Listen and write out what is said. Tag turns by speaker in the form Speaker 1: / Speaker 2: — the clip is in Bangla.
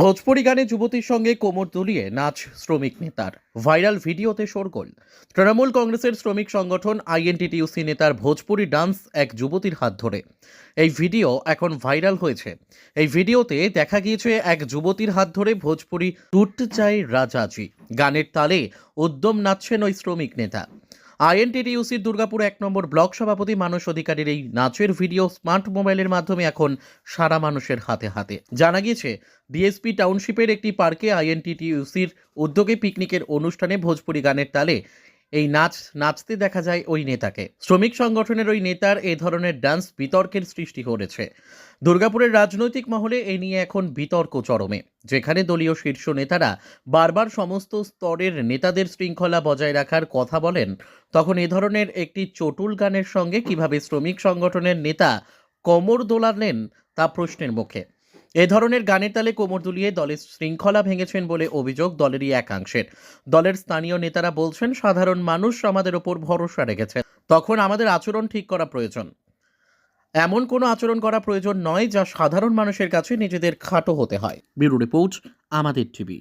Speaker 1: ভোজপুরি গানে যুবতীর সঙ্গে কোমর দুলিয়ে নাচ শ্রমিক নেতার ভাইরাল ভিডিওতে শোরগোল। তৃণমূল কংগ্রেসের শ্রমিক সংগঠন আইএনটিটিউসি নেতার ভোজপুরি ডান্স এক যুবতীর হাত ধরে। এই ভিডিও এখন ভাইরাল হয়েছে। এই ভিডিওতে দেখা গিয়েছে এক যুবতীর হাত ধরে ভোজপুরি টুট চাই রাজাজি। গানের তালে উদ্যম নাচছেন ওই শ্রমিক নেতা। আইএনটিটিউসির দুর্গাপুর এক নম্বর ব্লক সভাপতি মানুষ অধিকারের এই নাচের ভিডিও স্মার্ট মোবাইলের মাধ্যমে এখন সারা মানুষের হাতে হাতে। জানা গিয়েছে, ডিএসপি টাউনশিপের একটি পার্কে আইএনটিটিউসির উদ্যোগে পিকনিকের অনুষ্ঠানে ভোজপুরি গানের তালে এই নাচ, নাচতে দেখা যায় ওই নেতাকে। শ্রমিক সংগঠনের ওই নেতার এ ধরনের ডান্স বিতর্কের সৃষ্টি করেছে। দুর্গাপুরের রাজনৈতিক মহলে এ নিয়ে এখন বিতর্ক চরমে, যেখানে দলীয় শীর্ষ নেতারা বারবার সমস্ত স্তরের নেতাদের শৃঙ্খলা বজায় রাখার কথা বলেন। তখন এ ধরনের একটি চটুল গানের সঙ্গে কীভাবে শ্রমিক সংগঠনের নেতা কোমর দোলালেন, তা প্রশ্নের মুখে। এ ধরনের গানের তালে কোমর দুলিয়ে দলের শৃঙ্খলা ভেঙেছেন বলে অভিযোগ দলেরই একাংশের। দলের স্থানীয় নেতারা বলছেন, সাধারণ মানুষ আমাদের ওপর ভরসা রেখেছে তখন আমাদের আচরণ ঠিক করা প্রয়োজন। এমন কোনো আচরণ করা প্রয়োজন নয় যা সাধারণ মানুষের কাছে নিজেদের খাটো হতে হয়। ব্যুরো রিপোর্ট, আমাদের টিভি।